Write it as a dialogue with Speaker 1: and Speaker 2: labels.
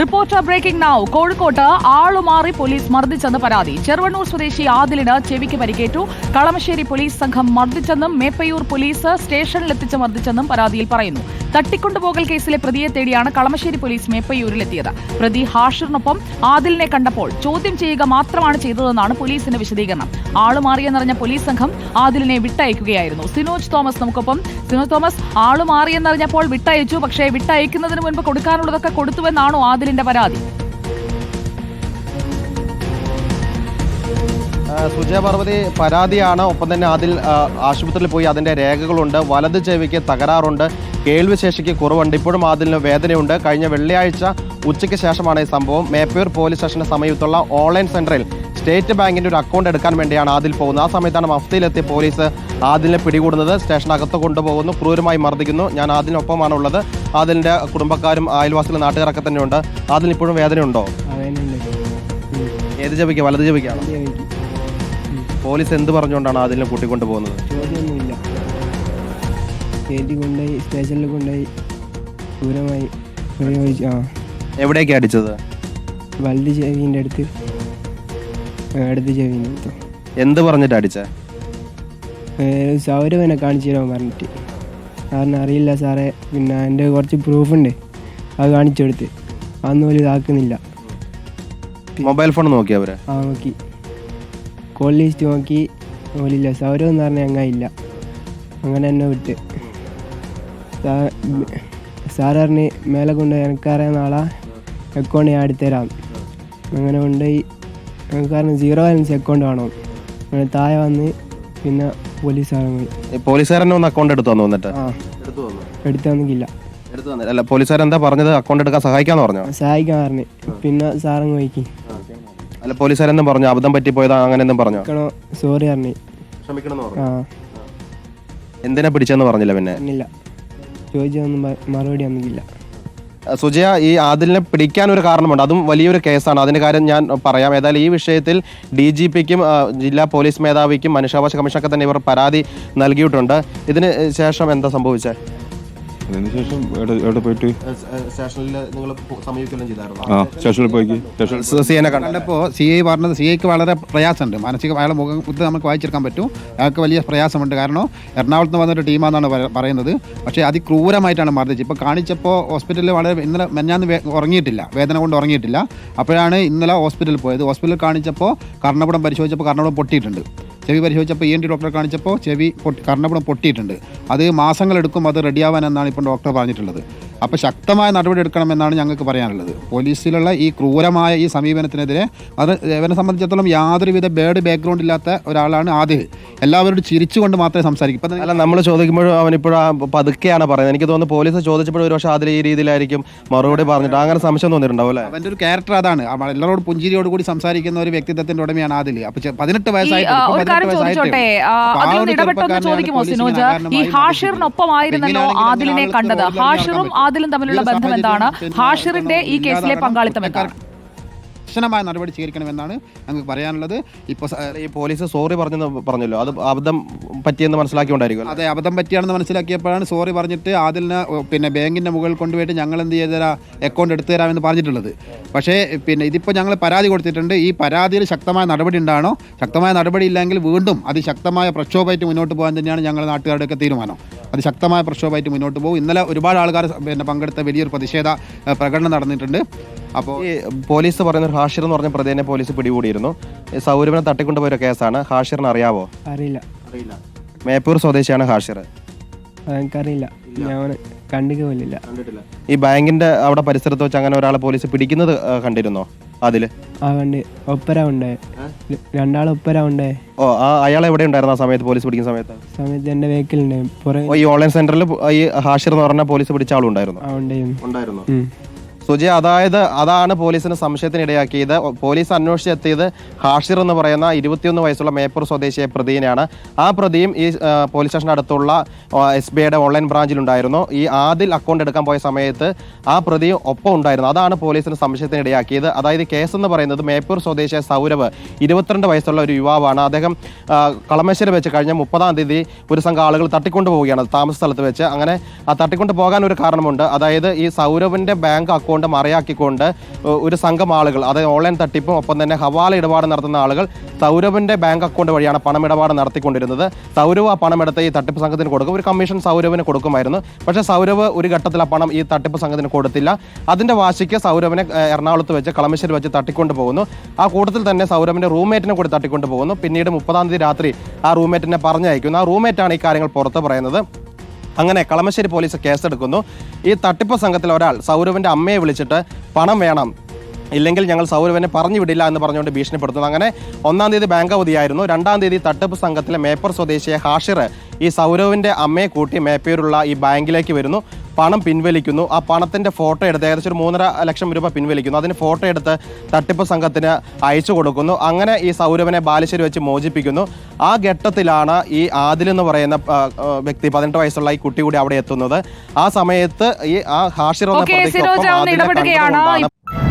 Speaker 1: Reporter breaking now കോഴിക്കോട്ട് ആളുമാറി police മർദ്ദിച്ചെന്ന് പരാതി. ചെറുവണ്ണൂർ സ്വദേശി ആദിലിന് ചെവിക്ക് പരിക്കേറ്റു. കളമശ്ശേരി പോലീസ് സംഘം മർദ്ദിച്ചെന്നും മേപ്പയൂർ പോലീസ് സ്റ്റേഷനിലെത്തിച്ച് മർദ്ദിച്ചെന്നും പരാതിയിൽ പറയുന്നു. തട്ടിക്കൊണ്ടുപോകൽ കേസിലെ പ്രതിയെ തേടിയാണ് കളമശ്ശേരി പോലീസ് മേപ്പയ്യൂരിലെത്തിയത്. പ്രതി ഹാഷിറിനൊപ്പം ആദിലിനെ കണ്ടപ്പോൾ ചോദ്യം ചെയ്യുക മാത്രമാണ് ചെയ്തതെന്നാണ് പോലീസിന്റെ വിശദീകരണം. ആളുമാറിയെന്നറിഞ്ഞ പോലീസ് സംഘം ആദിലിനെ വിട്ടയക്കുകയായിരുന്നു. സിനോജ് തോമസ് നമുക്കൊപ്പം. സിനോജ് തോമസ് ആളുമാറിയെന്നറിഞ്ഞപ്പോൾ വിട്ടയച്ചു. പക്ഷേ വിട്ടയക്കുന്നതിന് മുൻപ് കൊടുക്കാനുള്ളതൊക്കെ കൊടുത്തുവെന്നാണോ ആദിലിന്റെ പരാതി?
Speaker 2: സുജയ പാർവതി പരാതിയാണ്. ഒപ്പം തന്നെ അതിൽ ആശുപത്രിയിൽ പോയി അതിന്റെ രേഖകളുണ്ട്. വലത് ചെവിക്ക് തകരാറുണ്ട്. കേൾവിശേഷിക്ക് കുറവുണ്ട്. ഇപ്പോഴും അതിന് വേദനയുണ്ട്. കഴിഞ്ഞ വെള്ളിയാഴ്ച ഉച്ചയ്ക്ക് ശേഷമാണ് ഈ സംഭവം. മേപ്പയൂർ പോലീസ് സ്റ്റേഷന്റെ സമീപത്തുള്ള ഓൺലൈൻ സെന്ററിൽ സ്റ്റേറ്റ് ബാങ്കിന്റെ ഒരു അക്കൗണ്ട് എടുക്കാൻ വേണ്ടിയാണ് ആദിൽ പോകുന്നത്. ആ സമയത്താണ് മഫ്തിയിലെത്തിയ പോലീസ് ആദിലിനെ പിടികൂടുന്നത്. സ്റ്റേഷനകത്ത് കൊണ്ടുപോകുന്നു. ക്രൂരമായി മർദ്ദിക്കുന്നു. ഞാൻ ആദിലിനൊപ്പമാണ് ഉള്ളത് ആദിലിന്റെ കുടുംബക്കാരും അയൽവാസികളും നാട്ടുകാരൊക്കെ തന്നെയുണ്ട്. ആദിലിന് ഇപ്പോഴും വേദനയുണ്ടോ? ഏത് ജപിക്കുക വലത് ചെവിക്കാണോ? പോലീസ് എന്ത് പറഞ്ഞുകൊണ്ടാണ് അതിനെ കൂട്ടിക്കൊണ്ടു പോകുന്നത്?
Speaker 3: ചോദ്യമൊന്നുമില്ല. കയറ്റി കൊണ്ടുപോയി സ്റ്റേഷനിൽ കൊണ്ടുപോയി ദൂരമായി ചോദിച്ചു ആ.
Speaker 2: എവിടേക്ക് അടിച്ചത്?
Speaker 3: വലുത് ചെവിന്റെ അടുത്ത് അടുത്ത് ചെവിന്റെ അടുത്ത്.
Speaker 2: എന്ത് പറഞ്ഞിട്ട് അടിച്ച?
Speaker 3: സൗരവനെ കാണിച്ചു തരാൻ പറഞ്ഞിട്ട്. സാറിന് അറിയില്ല സാറേ പിന്നെ എന്റെ കുറച്ച് പ്രൂഫുണ്ട്. അത് കാണിച്ചു കൊടുത്ത്. അതൊന്നും ഒരു ഇതാക്കുന്നില്ല.
Speaker 2: മൊബൈൽ ഫോൺ നോക്കി അവരെ?
Speaker 3: ആ നോക്കി. കോൾ ലിസ്റ്റ് നോക്കി ഓലില്ല. സൗരവ് എന്ന് പറഞ്ഞാൽ അങ്ങ ഇല്ല. അങ്ങനെ തന്നെ വിട്ട്. സാർ പറഞ്ഞ് മേലെ കൊണ്ട് എനിക്കറിയാവുന്ന ആളാ. അക്കൗണ്ട് ഞാൻ എടുത്തരാം അങ്ങനെ കൊണ്ട് എനിക്ക് പറഞ്ഞു സീറോ ബാലൻസ് അക്കൗണ്ട് വേണം. അങ്ങനെ താഴെ വന്ന് പിന്നെ പോലീസ് പോയി
Speaker 2: ഈ പോലീസുകാരനെ ഒന്ന് അക്കൗണ്ട് എടുത്തു വന്നു വന്നിട്ട്
Speaker 3: എടുത്തു
Speaker 2: വന്നില്ല. അല്ല പോലീസുകാരെന്താ പറഞ്ഞത്? അക്കൗണ്ട് എടുക്കാൻ സഹായിക്കാന്ന് പറഞ്ഞു?
Speaker 3: സഹായിക്കാൻ പറഞ്ഞു. പിന്നെ സാറങ്ങ് പോയിക്ക്.
Speaker 2: അല്ല പോലീസുകാരെന്നും പറഞ്ഞു? അബദ്ധം പറ്റിപ്പോയതാ? അങ്ങനെ എന്നും പറഞ്ഞു
Speaker 3: സോറി പറഞ്ഞു?
Speaker 2: ക്ഷമിക്കണം
Speaker 3: ആ.
Speaker 2: എന്തിനാ പിടിച്ചെന്ന് പറഞ്ഞില്ല പിന്നെ?
Speaker 3: പറഞ്ഞില്ല. ചോദിച്ചതൊന്നും മ- മറുപടി ഒന്നുമില്ല.
Speaker 2: സുജയ ഈ ആദിലിനെ പിടിക്കാൻ ഒരു കാരണമുണ്ട്. അതും വലിയൊരു കേസാണ്. അതിന്റെ കാര്യം ഞാൻ പറയാം. ഏതായാലും ഈ വിഷയത്തിൽ ഡി ജി പിക്കും ജില്ലാ പോലീസ് മേധാവിക്കും മനുഷ്യാവകാശ കമ്മീഷനൊക്കെ തന്നെ ഇവർ പരാതി നൽകിയിട്ടുണ്ട്. ഇതിന് ശേഷം എന്താ സംഭവിച്ചത്
Speaker 4: അതിനുശേഷം എവിടെ പോയിട്ട്?
Speaker 2: സ്റ്റേഷനിൽ നിങ്ങൾ സമീപിക്കുകയും ചെയ്തായിരുന്നു.
Speaker 4: ആ സ്റ്റേഷനിൽ പോയി സ്റ്റേഷൻ
Speaker 2: സിയനെ കണ്ട
Speaker 5: കണ്ടപ്പോൾ സി ഐ പറഞ്ഞത് സി ഐക്ക് വളരെ പ്രയാസമുണ്ട്. മാനസിക അയാളെ മുഖം ഇത് നമുക്ക് വായിച്ചെടുക്കാൻ പറ്റും. അയാൾക്ക് വലിയ പ്രയാസമുണ്ട്. കാരണം എറണാകുളത്ത് നിന്ന് വന്നൊരു ടീമാണെന്നാണ് പറ- പറയുന്നത്. പക്ഷേ അതിക്രൂരമായിട്ടാണ് മർദ്ദിച്ചത്. ഇപ്പോൾ കാണിച്ചപ്പോൾ ഹോസ്പിറ്റലിൽ വളരെ ഇന്നലെ മെഞ്ഞാന്ന് ഉറങ്ങിയിട്ടില്ല. വേദന കൊണ്ട് ഉറങ്ങിയിട്ടില്ല. അപ്പോഴാണ് ഇന്നലെ ഹോസ്പിറ്റലിൽ പോയത്. ഹോസ്പിറ്റലിൽ കാണിച്ചപ്പോൾ കർണപുടം പരിശോധിച്ചപ്പോൾ കർണപുടം പൊട്ടിയിട്ടുണ്ട്. ചെവി പരിശോധിച്ചപ്പോൾ ഇ എൻ ടി ഡോക്ടറെ കാണിച്ചപ്പോൾ ചെവി പൊട്ടി കർണപുടം പൊട്ടിയിട്ടുണ്ട്. അത് മാസങ്ങളെടുക്കും അത് റെഡിയാവാൻ എന്നാണ് ഇപ്പം ഡോക്ടർ പറഞ്ഞിട്ടുള്ളത്. അപ്പോൾ ശക്തമായ നടപടി എടുക്കണമെന്നാണ് ഞങ്ങൾക്ക് പറയാനുള്ളത്. പോലീസിലുള്ള ഈ ക്രൂരമായ ഈ സമീപനത്തിനെതിരെ അത് ഇവനെ സംബന്ധിച്ചിടത്തോളം യാതൊരുവിധ ബേഡ് ബാക്ക്ഗ്രൗണ്ട് ഇല്ലാത്ത ഒരാളാണ് ആദ്യം എല്ലാവരോടും ചിരിച്ചുകൊണ്ട് മാത്രമേ സംസാരിക്കൂ. ഇപ്പം
Speaker 2: അല്ല നമ്മൾ ചോദിക്കുമ്പോഴും അവൻ ഇപ്പോഴും പതുക്കെയാണ് പറയുന്നത്. എനിക്ക് തോന്നുന്നു പോലീസ് ചോദിച്ചപ്പോഴും ഒരു പക്ഷേ അതിൽ ഈ രീതിയിലായിരിക്കും മറുപടി പറഞ്ഞിട്ട്. അങ്ങനെ സംശയം തോന്നിയിട്ടുണ്ടാവും അല്ലേ?
Speaker 5: അവന്റെ ഒരു ക്യാരക്ടർ അതാണ്. എല്ലാവരോട് പുഞ്ചിരിയോട് കൂടി സംസാരിക്കുന്ന ഒരു വ്യക്തിത്വത്തിന്റെ ഉടമയാണ് ആദിൽ. അപ്പോൾ പതിനെട്ട് വയസ്സായിട്ട്
Speaker 1: ഈ ആദിലിനെ കണ്ടത്. ഹാഷിറും ആദിലും തമ്മിലുള്ള ബന്ധം എന്താണ് ഹാഷിറിന്റെ ഈ കേസിലെ പങ്കാളിത്തം എന്താണ്?
Speaker 5: കർശനമായ നടപടി സ്വീകരിക്കണമെന്നാണ് ഞങ്ങൾക്ക് പറയാനുള്ളത്. ഇപ്പോൾ
Speaker 2: ഈ പോലീസ് സോറി പറഞ്ഞെന്ന് പറഞ്ഞല്ലോ. അത് അബദ്ധം പറ്റിയെന്ന് മനസ്സിലാക്കിക്കൊണ്ടായിരിക്കും
Speaker 5: അതെ അബദ്ധം പറ്റിയാണെന്ന് മനസ്സിലാക്കിയപ്പോഴാണ് സോറി പറഞ്ഞിട്ട് ആദിലിന് പിന്നെ ബാങ്കിന്റെ മുകളിൽ കൊണ്ടുപോയിട്ട് ഞങ്ങൾ എന്ത് ചെയ്ത് തരാം അക്കൗണ്ട് എടുത്തു തരാമെന്ന് പറഞ്ഞിട്ടുള്ളത്. പക്ഷേ പിന്നെ ഇതിപ്പോൾ ഞങ്ങൾ പരാതി കൊടുത്തിട്ടുണ്ട്. ഈ പരാതിയിൽ ശക്തമായ നടപടി ഉണ്ടാണോ ശക്തമായ നടപടി ഇല്ലെങ്കിൽ വീണ്ടും അതിശക്തമായ പ്രക്ഷോഭമായിട്ട് മുന്നോട്ട് പോകാൻ തന്നെയാണ് ഞങ്ങൾ നാട്ടുകാരുടെയൊക്കെ തീരുമാനം. അത് ശക്തമായ പ്രക്ഷോഭമായിട്ട് മുന്നോട്ട് പോകും. ഇന്നലെ ഒരുപാട് ആൾക്കാർ പിന്നെ പങ്കെടുത്ത വലിയൊരു പ്രതിഷേധ പ്രകടനം നടന്നിട്ടുണ്ട്. അപ്പോൾ
Speaker 2: ഈ പോലീസ് പറയുന്ന ഒരു ഹാഷിർ എന്ന് പറഞ്ഞ പ്രതിനെ പോലീസ് പിടികൂടിയിരുന്നു. ഈ സൗരവിനെ തട്ടിക്കൊണ്ടുപോയ ഒരു കേസാണ്. ഹാഷിറിന് അറിയാവോ?
Speaker 3: അറിയില്ല. അറിയില്ല.
Speaker 2: മേപ്പൂർ സ്വദേശിയാണ് ഹാഷിർ.
Speaker 3: എനിക്കറിയില്ല. ഞാൻ കണ്ടിക്ക് പോലില്ല.
Speaker 2: ഈ ബാങ്കിന്റെ അവിടെ പരിസരത്ത് വെച്ച് അങ്ങനെ ഒരാളെ പോലീസ് പിടിക്കുന്നത് ആ, കണ്ടിരുന്നോ? അതിൽ?
Speaker 3: ആ കണ്ട്. ഒപ്പര ഉണ്ടേ. രണ്ടാൾ ഒപ്പര ഉണ്ടേ.
Speaker 2: ഓ ആ അയാൾ എവിടെ ഉണ്ടായിരുന്നു ആ സമയത്ത് പോലീസ് പിടിക്കുന്ന സമയത്ത്?
Speaker 3: സമയത്ത് എന്റെ പുറകെ.
Speaker 2: ഓ, ഈ ഓൺലൈൻ സെന്ററിൽ ഈ ഹാഷിർ എന്ന് പറഞ്ഞ പോലീസ് പിടിച്ച ആളുണ്ടായിരുന്നു.
Speaker 3: ആ ഉണ്ടായിരുന്നു.
Speaker 2: ഉണ്ടായിരുന്നു.
Speaker 3: ഉം.
Speaker 2: സുജി അതായത് അതാണ് പോലീസിന് സംശയത്തിന് ഇടയാക്കിയത് പോലീസ് അന്വേഷിച്ചെത്തിയത് ഹാഷിർ എന്ന് പറയുന്ന ഇരുപത്തിയൊന്ന് വയസ്സുള്ള മേപ്പൂർ സ്വദേശിയായ പ്രതിയെയാണ് ആ പ്രതിയും ഈ പോലീസ് സ്റ്റേഷൻ അടുത്തുള്ള എസ് ബി ഐയുടെ ഓൺലൈൻ ബ്രാഞ്ചിലുണ്ടായിരുന്നു. ഈ ആദിൽ അക്കൗണ്ട് എടുക്കാൻ പോയ സമയത്ത് ആ പ്രതി ഒപ്പം ഉണ്ടായിരുന്നു. അതാണ് പോലീസിന് സംശയത്തിന് ഇടയാക്കിയത് അതായത് കേസ് എന്ന് പറയുന്നത് മേപ്പൂർ സ്വദേശിയായ സൗരവ് ഇരുപത്തിരണ്ട് വയസ്സുള്ള ഒരു യുവാവാണ്. അദ്ദേഹം കളമശ്ശേരി വെച്ച് കഴിഞ്ഞ മുപ്പതാം തീയതി ഒരു സംഘം ആളുകൾ തട്ടിക്കൊണ്ടു പോവുകയാണ് താമസ സ്ഥലത്ത് വെച്ച്. അങ്ങനെ ആ തട്ടിക്കൊണ്ട് പോകാൻ ഒരു കാരണമുണ്ട്. അതായത് ഈ സൗരവിന്റെ ബാങ്ക് അക്കൗണ്ട് വെച്ചുകൊണ്ട് മറയാക്കിക്കൊണ്ട് ഒരു സംഘം ആളുകൾ അതായത് ഓൺലൈൻ തട്ടിപ്പും ഒപ്പം തന്നെ ഹവാല ഇടപാട് നടത്തുന്ന ആളുകൾ സൗരവിന്റെ ബാങ്ക് അക്കൗണ്ട് വഴിയാണ് പണമിടപാട് നടത്തിക്കൊണ്ടിരുന്നത്. സൗരവ് ആ പണമെടുത്ത് ഈ തട്ടിപ്പ് സംഘത്തിന് കൊടുക്കും. ഒരു കമ്മീഷൻ സൗരവിന് കൊടുക്കുമായിരുന്നു. പക്ഷേ സൗരവ് ഒരു ഘട്ടത്തിൽ ആ പണം ഈ തട്ടിപ്പ് സംഘത്തിന് കൊടുത്തില്ല. അതിന്റെ വാശിക്ക് സൗരവിനെ എറണാകുളത്ത് വെച്ച് കളമശ്ശേരി വെച്ച് തട്ടിക്കൊണ്ട് പോകുന്നു. ആ കൂട്ടത്തിൽ തന്നെ സൗരവിന്റെ റൂംമേറ്റിനെ കൂടി തട്ടിക്കൊണ്ട് പോകുന്നു. പിന്നീട് മുപ്പതാം തീയതി രാത്രി ആ റൂംമേറ്റിനെ പറഞ്ഞയക്കുന്നു. ആ റൂംമേറ്റാണ് ഈ കാര്യങ്ങൾ പുറത്ത് പറയുന്നത്. അങ്ങനെ കളമശ്ശേരി പോലീസ് കേസെടുക്കുന്നു. ഈ തട്ടിപ്പ് സംഘത്തിൽ ഒരാൾ സൗരവിന്റെ അമ്മയെ വിളിച്ചിട്ട് പണം വേണം. ഇല്ലെങ്കിൽ ഞങ്ങൾ സൗരവിനെ പറഞ്ഞു വിടില്ല എന്ന് പറഞ്ഞുകൊണ്ട് ഭീഷണിപ്പെടുത്തുന്നു. അങ്ങനെ ഒന്നാം തീയതി ബാങ്ക് അവധിയായിരുന്നു. രണ്ടാം തീയതി തട്ടിപ്പ് സംഘത്തിലെ മേപ്പർ സ്വദേശിയെ ഹാഷിർ ഈ സൗരവിന്റെ അമ്മയെ കൂട്ടി മേപ്പയൂരുള്ള ഈ ബാങ്കിലേക്ക് വരുന്നു. പണം പിൻവലിക്കുന്നു. ആ പണത്തിന്റെ ഫോട്ടോ എടുത്ത് ഏകദേശം ഒരു മൂന്നര ലക്ഷം രൂപ പിൻവലിക്കുന്നു. അതിന് ഫോട്ടോ എടുത്ത് തട്ടിപ്പ് സംഘത്തിന് അയച്ചു കൊടുക്കുന്നു. അങ്ങനെ ഈ സൗരവനെ ബാലുശ്ശേരി വെച്ച് മോചിപ്പിക്കുന്നു. ആ ഘട്ടത്തിലാണ് ഈ ആദിൽ എന്ന് പറയുന്ന വ്യക്തി പതിനെട്ട് വയസ്സുള്ള ഈ കുട്ടി കൂടി അവിടെ എത്തുന്നത്. ആ സമയത്ത് ഈ ആ ഹാഷിർ എന്ന
Speaker 1: ഓക്കെ
Speaker 2: പ്രതിക്കൊപ്പം